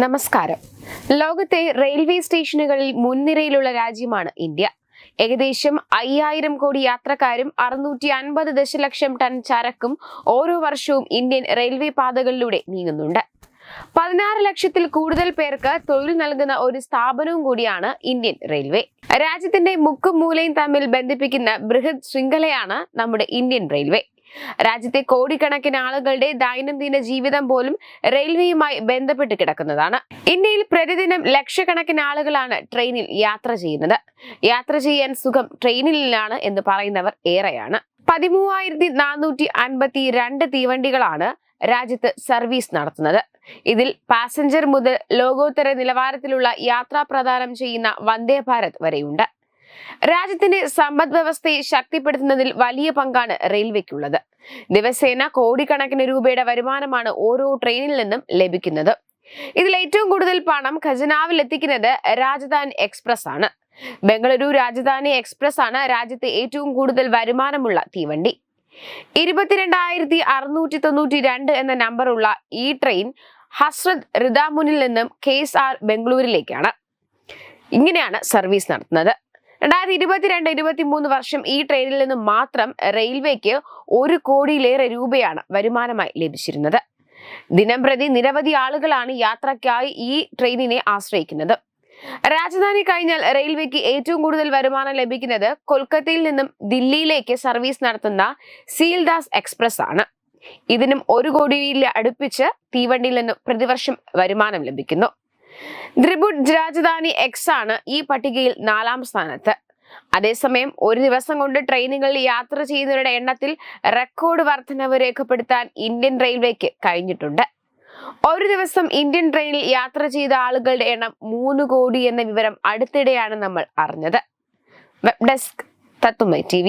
നമസ്കാരം. ലോകത്തെ റെയിൽവേ സ്റ്റേഷനുകളിൽ മുൻനിരയിലുള്ള രാജ്യമാണ് ഇന്ത്യ. ഏകദേശം അയ്യായിരം കോടി യാത്രക്കാരും അറുന്നൂറ്റി അൻപത് ദശലക്ഷം ടൺ ചരക്കും ഓരോ വർഷവും ഇന്ത്യൻ റെയിൽവേ പാതകളിലൂടെ നീങ്ങുന്നുണ്ട്. പതിനാറ് ലക്ഷത്തിൽ കൂടുതൽ പേർക്ക് തൊഴിൽ നൽകുന്ന ഒരു സ്ഥാപനവും കൂടിയാണ് ഇന്ത്യൻ റെയിൽവേ. രാജ്യത്തിന്റെ മുക്കും മൂലയും തമ്മിൽ ബന്ധിപ്പിക്കുന്ന ബൃഹത് ശൃംഖലയാണ് നമ്മുടെ ഇന്ത്യൻ റെയിൽവേ. രാജ്യത്തെ കോടിക്കണക്കിന് ആളുകളുടെ ദൈനംദിന ജീവിതം പോലും റെയിൽവേയുമായി ബന്ധപ്പെട്ട് കിടക്കുന്നതാണ്. ഇന്ത്യയിൽ പ്രതിദിനം ലക്ഷക്കണക്കിന് ആളുകളാണ് ട്രെയിനിൽ യാത്ര ചെയ്യുന്നത്. യാത്ര ചെയ്യാൻ സുഖം ട്രെയിനിലാണ് എന്ന് പറയുന്നവർ ഏറെയാണ്. പതിമൂവായിരത്തി നാനൂറ്റി അൻപത്തി രണ്ട് തീവണ്ടികളാണ് രാജ്യത്ത് സർവീസ് നടത്തുന്നത്. ഇതിൽ പാസഞ്ചർ മുതൽ ലോകോത്തര നിലവാരത്തിലുള്ള യാത്രാ പ്രദാനം ചെയ്യുന്ന വന്ദേ ഭാരത് വരെയുണ്ട്. രാജ്യത്തിന്റെ സമ്പദ് വ്യവസ്ഥയെ ശക്തിപ്പെടുത്തുന്നതിൽ വലിയ പങ്കാണ് റെയിൽവേക്കുള്ളത്. ദിവസേന കോടിക്കണക്കിന് രൂപയുടെ വരുമാനമാണ് ഓരോ ട്രെയിനിൽ നിന്നും ലഭിക്കുന്നത്. ഇതിൽ ഏറ്റവും കൂടുതൽ പണം ഖജനാവിൽ എത്തിക്കുന്നത് രാജധാനി എക്സ്പ്രസ് ആണ് ബംഗളൂരു രാജധാനി എക്സ്പ്രസ് ആണ് രാജ്യത്തെ ഏറ്റവും കൂടുതൽ വരുമാനമുള്ള തീവണ്ടി. ഇരുപത്തിരണ്ടായിരത്തി അറുന്നൂറ്റി തൊണ്ണൂറ്റി രണ്ട് എന്ന നമ്പറുള്ള ഈ ട്രെയിൻ ഹസ്രത് റിദാമുനിൽ നിന്നും കെ എസ് ആർ ബംഗളൂരിലേക്കാണ്. ഇങ്ങനെയാണ് സർവീസ് നടത്തുന്നത്. രണ്ടായിരത്തി ഇരുപത്തിരണ്ട് ഇരുപത്തി മൂന്ന് വർഷം ഈ ട്രെയിനിൽ നിന്ന് മാത്രം റെയിൽവേക്ക് ഒരു കോടിയിലേറെ രൂപയാണ് വരുമാനമായി ലഭിച്ചിരുന്നത്. ദിനം പ്രതി നിരവധി ആളുകളാണ് യാത്രയ്ക്കായി ഈ ട്രെയിനിനെ ആശ്രയിക്കുന്നത്. രാജധാനി കഴിഞ്ഞാൽ റെയിൽവേക്ക് ഏറ്റവും കൂടുതൽ വരുമാനം ലഭിക്കുന്നത് കൊൽക്കത്തയിൽ നിന്നും ദില്ലിയിലേക്ക് സർവീസ് നടത്തുന്ന സീൽദാസ് എക്സ്പ്രസ് ആണ്. ഇതിനും ഒരു കോടിയിൽ അടുപ്പിച്ച് തീവണ്ടിയിൽ നിന്നും പ്രതിവർഷം വരുമാനം ലഭിക്കുന്നു. ത്രിപുട്ട് രാജധാനി എക്സ് ആണ് ഈ പട്ടികയിൽ നാലാം സ്ഥാനത്ത്. അതേസമയം ഒരു ദിവസം കൊണ്ട് ട്രെയിനുകളിൽ യാത്ര ചെയ്യുന്നവരുടെ എണ്ണത്തിൽ റെക്കോർഡ് വർധനവ് രേഖപ്പെടുത്താൻ ഇന്ത്യൻ റെയിൽവേക്ക് കഴിഞ്ഞിട്ടുണ്ട്. ഒരു ദിവസം ഇന്ത്യൻ ട്രെയിനിൽ യാത്ര ചെയ്ത ആളുകളുടെ എണ്ണം മൂന്ന് കോടി എന്ന വിവരം അടുത്തിടെയാണ് നമ്മൾ അറിഞ്ഞത്. വെബ് ഡെസ്ക് തത്തുമൈ ടി